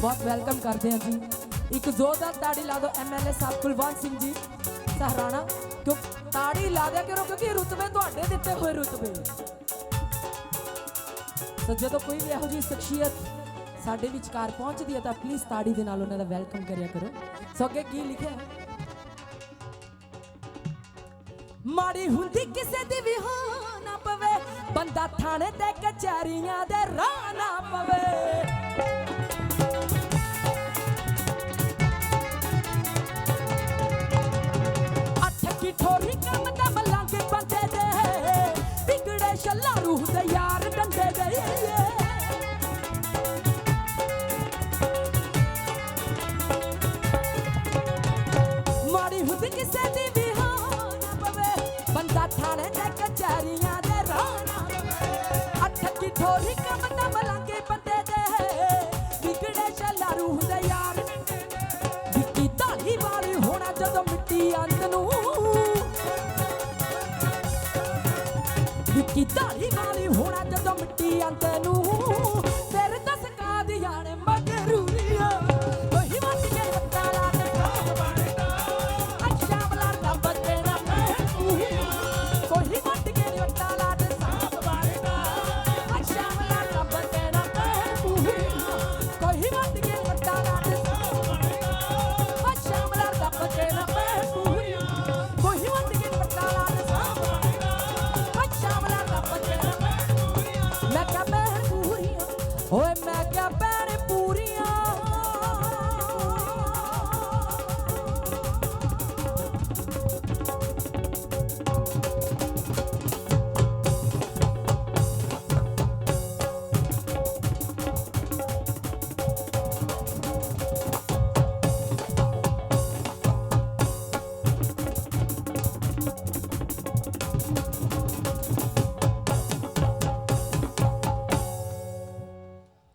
ਬਹੁਤ ਵੈਲਕਮ ਕਰਦੇ ਹਾਂ ਜੀ। ਇੱਕ ਜ਼ੋਰਦਾਰ ਤਾੜੀ ਲਾ ਦਿਓ ਐਮਐਲਏ ਸਾਹਿਬ ਕੁਲਵੰਤ ਸਿੰਘ ਜੀ, ਸਹਰਾਣਾ। ਕਿਉਂ? ਤਾੜੀ ਲਾ ਦਿਆ ਕਰੋ, ਕਿਉਂਕਿ ਇਹ ਰੁਤਬੇ ਤੁਹਾਡੇ ਦਿੱਤੇ ਹੋਏ ਰੁਤਬੇ। ਸੋ ਜਦੋਂ ਕੋਈ ਵੀ ਇਹੋ ਜਿਹੀ ਸ਼ਖਸੀਅਤ ਸਾਡੇ ਵਿਚਕਾਰ ਪਹੁੰਚਦੀ ਹੈ, ਤਾਂ ਪਲੀਜ਼ ਤਾੜੀ ਦੇ ਨਾਲ ਉਹਨਾਂ ਦਾ ਵੈਲਕਮ ਕਰਿਆ ਕਰੋ। ਸੋ ਅੱਗੇ ਕੀ ਲਿਖਿਆ ਮਾੜੀ ਹੁੰਦੀ ਕਿਸੇ ਦੀ ਵੀ ਹੋ ਨਾ ਪਵੇ, ਬੰਦਾ ਥਾਣੇ ਤੇ ਕਚਹਿਰੀਆਂ ਦੇ ਰਾਹ ਨਾ ਪਵੇ। ਕੀ ਠੋਰੀ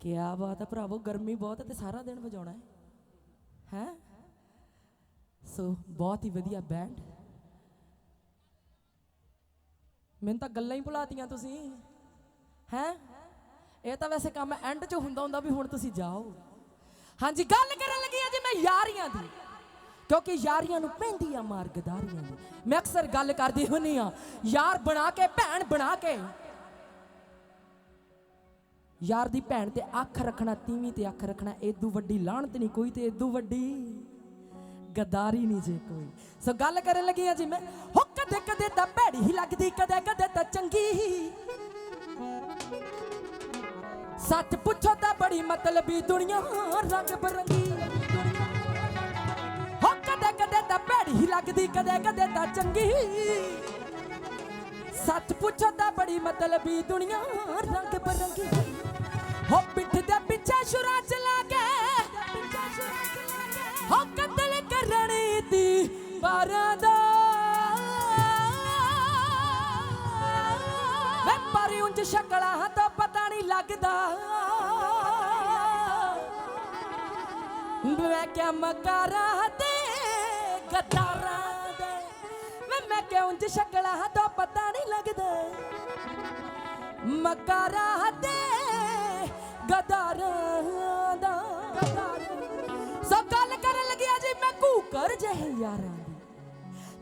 ਕਿਆ ਬਾਤ ਹੈ ਭਰਾਵੋ, ਗਰਮੀ ਬਹੁਤ ਹੈ ਤੇ ਸਾਰਾ ਦਿਨ ਵਜਾਉਣਾ ਹੈ। ਹੈ? ਸੋ ਬਹੁਤ ਹੀ ਵਧੀਆ ਬੈਂਡ ਮੈਨੂੰ ਤਾਂ ਗੱਲਾਂ ਹੀ ਭੁਲਾਤੀਆਂ ਤੁਸੀਂ। ਹੈ? ਇਹ ਤਾਂ ਵੈਸੇ ਕੰਮ ਐਂਡ 'ਚ ਹੁੰਦਾ ਹੁੰਦਾ ਵੀ ਹੁਣ ਤੁਸੀਂ ਜਾਓ। ਹਾਂਜੀ, ਗੱਲ ਕਰਨ ਲੱਗੀ ਆ ਜੀ ਮੈਂ ਯਾਰੀਆਂ ਦੀ। ਕਿਉਂਕਿ ਯਾਰੀਆਂ ਨੂੰ ਪੈਂਦੀ ਆ ਮਾਰਗਦਾਰੀਆਂ ਦੀ ਮੈਂ ਅਕਸਰ ਗੱਲ ਕਰਦੀ ਹੁੰਨੀ ਆ, ਯਾਰ ਬਣਾ ਕੇ, ਭੈਣ ਬਣਾ ਕੇ। ਯਾਰ ਦੀ ਭੈਣ ਤੇ ਅੱਖ ਰੱਖਣਾ, ਤੀਵੀਂ ਤੇ ਅੱਖ ਰੱਖਣਾ ਏਦੂ ਵੱਡੀ ਲਾਹਣਤ ਨਹੀਂ ਕੋਈ ਤੇ ਏਦੂ ਵੱਡੀ ਗਦਾਰੀ ਨਹੀਂ ਜੇ ਕੋਈ। ਸੋ ਗੱਲ ਕਰਨ ਲੱਗੀ ਆ ਜੀ ਮੈਂ ਹੋ ਕਦੇ ਕਦੇ ਤਾਂ ਭੈੜੀ ਹੀ ਲੱਗਦੀ, ਕਦੇ ਕਦੇ ਤਾਂ ਚੰਗੀ ਸੱਚ ਪੁੱਛੋ ਤਾਂ ਬੜੀ ਮਤਲਬੀ ਦੁਨੀਆ, ਰੰਗ ਬਰੰਗੀ। ਹੋ ਕਦੇ ਕਦੇ ਤਾਂ ਭੈੜੀ ਹੀ ਲੱਗਦੀ, ਕਦੇ ਕਦੇ ਤਾਂ ਚੰਗੀ। ਸੱਚ ਪੁੱਛੋ ਤਾਂ ਬੜੀ ਮਤਲਬੀ ਦੁਨੀਆ ਰੰਗ ਬਰੰਗੀ। ਹੋ ਪਿੱਠ ਦੇ ਪਿੱਛੇ ਸ਼ੁਰਾ ਚਲਾ ਕੇ, ਹੋ ਕਤਲ ਕਰਨੀ ਦੀ ਬਾਰਾਂ ਦਾ। ਵੇ ਪਰ ਉਂਝ ਸ਼ਕਲਾਂ ਤਾਂ ਪਤਾ ਨਹੀਂ ਲੱਗਦਾ। ਮੈਂ ਕਿਆ ਮਕਾਰਾਂ ਤੇ ਗਦਾਰਾਂ ਵੇ ਮੈਂ ਉਂਝ ਸ਼ਕਲਾਂ ਤਾਂ ਪਤਾ ਨਹੀਂ ਲੱਗਦਾ। ਮਕਾਰਾਂ ਤੇ ਗਦਾਰਾਂ ਦਾ। ਸੋ ਗੱਲ ਕਰਨ ਲੱਗਿਆ ਜੀ ਮੈਂ ਕੂਕਰ ਜਿਹੇ ਯਾਰਾਂ ਦੀ।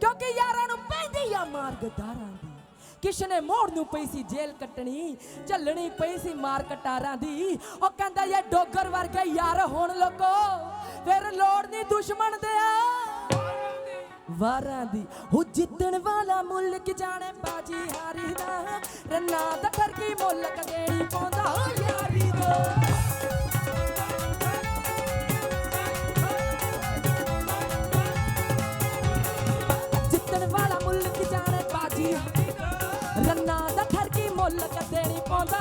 ਕਿਉਂਕਿ ਯਾਰਾਂ ਨੂੰ ਪੈਂਦੀ ਆ ਮਾਰ ਗਦਾਰਾਂ ਦੀ। ਕਿਸ਼ਨੇ ਮੋੜ ਨੂੰ ਪਈ ਸੀ ਜੇਲ ਕੱਟਣੀ, ਝੱਲਣੀ ਪਈ ਸੀ ਮਾਰ ਕਟਾਰਾਂ ਦੀ। ਉਹ ਕਹਿੰਦਾ, ਇਹ ਡੋਗਰ ਵਰਗੇ ਯਾਰ ਹੋਣ ਲੋਕੋ, ਫਿਰ ਲੋੜ ਨਹੀਂ ਦੁਸ਼ਮਣ ਦੇ ਆ। ਵਾਰਾਂ ਦੀ। ਹੋ ਜਿੱਤਣ ਵਾਲਾ ਮੁਲਕ ਜਾਣੇ ਬਾਜੀ ਹਾਰੀ ਦਾ। ਰੰਨਾ ਦਾ ਠਰਕੀ ਮੁਲਕ ਦੇਣੀ ਪਾਉਂਦਾ। ਯਾਰੀ ਦਾ। ਜਿੱਤਣ ਵਾਲਾ ਮੁਲਕ ਜਾਣੇ ਬਾਜੀ ਰੰਨਾ ਦਾ ਠਰਕੀ ਮੁਲਕ ਦੇਣੀ ਪਾਉਂਦਾ।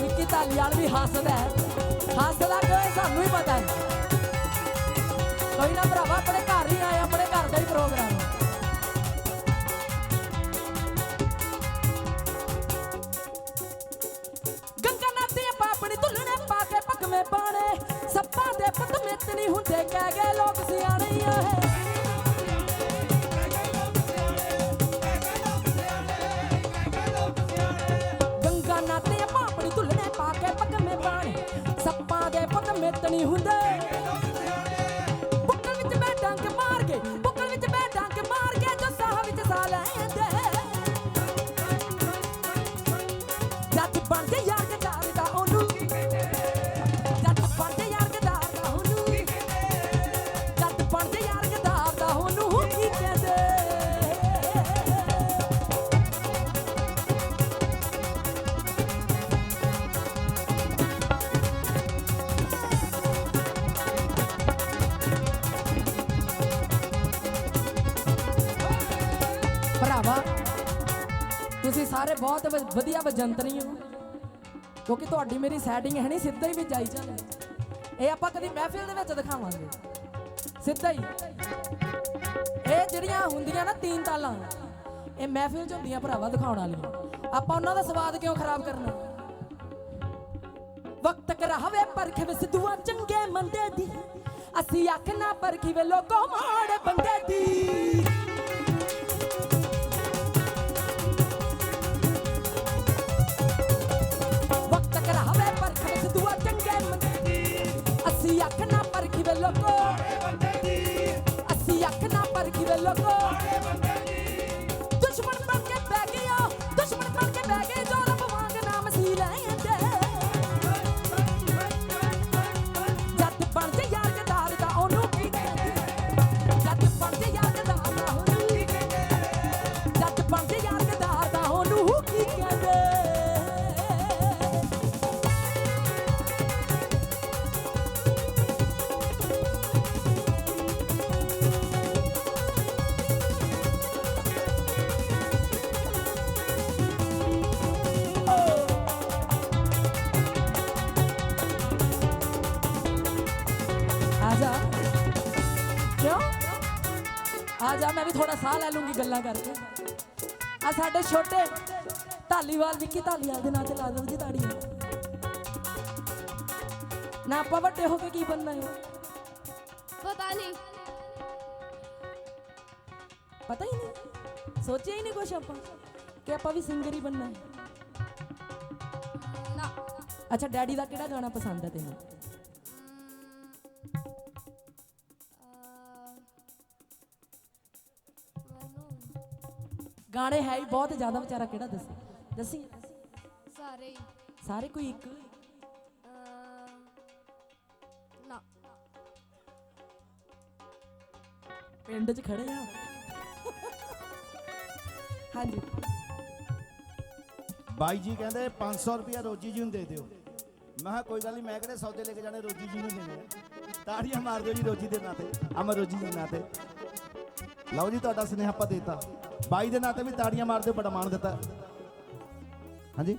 ਵਾਲ ਵੀ ਹੱਸਦਾ ਹੈ। ਹੱਸਦਾ ਕਿਉਂ ਹੈ ਸਾਨੂੰ ਹੀ ਪਤਾ ਹੈ। ਕੋਈ ਨਾ ਭਰਾਵਾ, ਆਪਣੇ ਘਰ ਹੀ ਆਏ, ਆਪਣੇ ਘਰ ਦਾ ਹੀ ਪ੍ਰੋਗਰਾਮ। ਹੈ ਗੰਗਾ ਨਾਤੇ ਪਾਪਣੀ ਧੁੱਲਣੇ ਪਾ ਕੇ ਪਕਵੇਂ ਪਾਣੇ ਸੱਪਾਂ ਦੇ ਪੁੱਤ ਮਿੱਤ ਨਹੀਂ ਹੁੰਦੇ ਕਹਿ ਗਏ ਲੋਕ ਸਿਆਣੇ ਆ ਹੈ ਦੇ ਨਹੀਂ ਹੁੰਦੇ। ਸਾਰੇ ਬਹੁਤ ਵ- ਵਧੀਆ ਵਜੰਤਰੀ ਹੋ ਕਿਉਂਕਿ ਤੁਹਾਡੀ ਮੇਰੀ ਸੈਟਿੰਗ ਹੈ ਨਹੀਂ ਸਿੱਧਾ ਹੀ ਵਿੱਚ ਚੱਲ ਇਹ ਆਪਾਂ ਕਦੀ ਮਹਿਫਿਲ ਦੇ ਵਿੱਚ ਦਿਖਾਵਾਂਗੇ। ਸਿੱਧਾ ਹੀ। ਇਹ ਜਿਹੜੀਆਂ ਹੁੰਦੀਆਂ ਨਾ ਤੀਨ ਤਾਲਾਂ, ਇਹ ਮਹਿਫਿਲ 'ਚ ਹੁੰਦੀਆਂ ਭਰਾਵਾ ਦਿਖਾਉਣ ਵਾਲੀਆਂ। ਆਪਾਂ ਉਹਨਾਂ ਦਾ ਸਵਾਦ ਕਿਉਂ ਖਰਾਬ ਕਰਨਾ? ਵਕਤ ਕਰਾਵੇ ਪਰਖ ਵੇ ਸਿੱਧੂਆਂ ਚੰਗੇ ਮੰਦੇ ਦੀ। ਅਸੀਂ ਅੱਖ ਨਾ ਪਰਖੀ ਵੇ ਲੋਕੋ ਮਾੜੇ ਬੰਦੇ ਦੀ। ਪਰਖੀ ਆ ਜਾ ਮੈਂ ਵੀ ਥੋੜਾ ਸਾਹ ਲੈ ਲੂੰਗੀ ਗੱਲਾਂ ਕਰਕੇ। ਆ ਸਾਡੇ ਛੋਟੇ ਢਾਲੀਵਾਲ ਵਿੱਕੀ ਢਾਲੀਵਾਲ ਦੇ ਨਾਂ ਤੇ ਲਾ ਜੀ ਤਾੜੀ ਨਾ ਆਪਾਂ ਹੋ ਕੇ ਕੀ ਬਣਨਾ ਹੈ ਪਤਾ ਨਹੀਂ। ਪਤਾ ਹੀ ਨਹੀਂ। ਸੋਚਿਆ ਹੀ ਨਹੀਂ ਕੁਛ ਆਪਾਂ ਕਿ ਆਪਾਂ ਵੀ ਸਿੰਗਰ ਹੀ ਬਣਨਾ ਹੈ ਨਾ। ਅੱਛਾ ਡੈਡੀ ਦਾ ਕਿਹੜਾ ਗਾਣਾ ਪਸੰਦ ਹੈ ਤੈਨੂੰ? ਗਾਣੇ ਹੈ ਹੀ ਬਹੁਤ ਜ਼ਿਆਦਾ ਵਿਚਾਰਾ ਕਿਹੜਾ ਦੱਸੀ? ਦੱਸੀ? ਸਾਰੇ ਹੀ, ਸਾਰੇ ਕੋਈ ਇੱਕ? ਨਾ। ਪਿੰਡ 'ਚ ਖੜੇ ਆ? ਹਾਂਜੀ। ਬਾਈ ਜੀ ਕਹਿੰਦੇ 500 ਰੁਪਿਆ ਰੋਜੀ ਜੀ ਨੂੰ ਦੇ ਦਿਓ। ਮੈਂ ਕਿਹਾ ਕੋਈ ਗੱਲ ਨਹੀਂ ਮੈਂ ਕਿਹੜੇ ਸੌਦੇ ਲੈ ਕੇ ਜਾਣੇ ਰੋਜੀ ਜੀ ਨੂੰ ਦੇਣੇ ਆ। ਤਾੜੀਆਂ ਮਾਰ ਦਿਓ ਜੀ ਰੋਜੀ ਦੇ ਨਾਂ ਤੇ। ਅਮਰ ਰੋਜੀ ਦੇ ਨਾਂ ਤੇ। ਲਓ ਜੀ ਤੁਹਾਡਾ ਸੁਨੇਹਾ ਆਪਾਂ ਦੇਤਾ। ਬਾਈ ਦੇ ਨਾਂ ਤੇ ਵੀ ਤਾੜੀਆਂ ਮਾਰ ਬੜਾ ਮਾਣ ਦਿੱਤਾ। ਹਾਂਜੀ?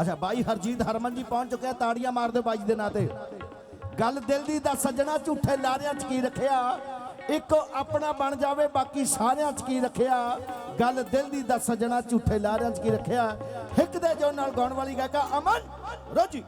ਅੱਛਾ, ਬਾਈ ਹਰਜੀਤ ਹਰਮਨ ਜੀ ਪਹੁੰਚ ਚੁੱਕਿਆ, ਤਾੜੀਆਂ ਮਾਰ ਬਾਈ ਦੇ ਨਾਂ ਤੇ। ਗੱਲ ਦਿਲ ਦੀ ਦਾ ਸੱਜਣਾ ਝੂਠੇ ਲਾਰਿਆਂ 'ਚ ਕੀ ਰੱਖਿਆ? ਇੱਕ ਆਪਣਾ ਬਣ ਜਾਵੇ, ਬਾਕੀ ਸਾਰਿਆਂ 'ਚ ਕੀ ਰੱਖਿਆ? ਗੱਲ ਦਿਲ ਦੀ ਦਾ ਸੱਜਣਾ ਝੂਠੇ ਲਾਰਿਆਂ 'ਚ ਕੀ ਰੱਖਿਆ? ਹਿੱਕ ਦੇ ਜੋ ਨਾਲ ਗਾਉਣ ਵਾਲੀ ਗਾਇਕਾ ਅਮਨ। ਰੋਜੀ।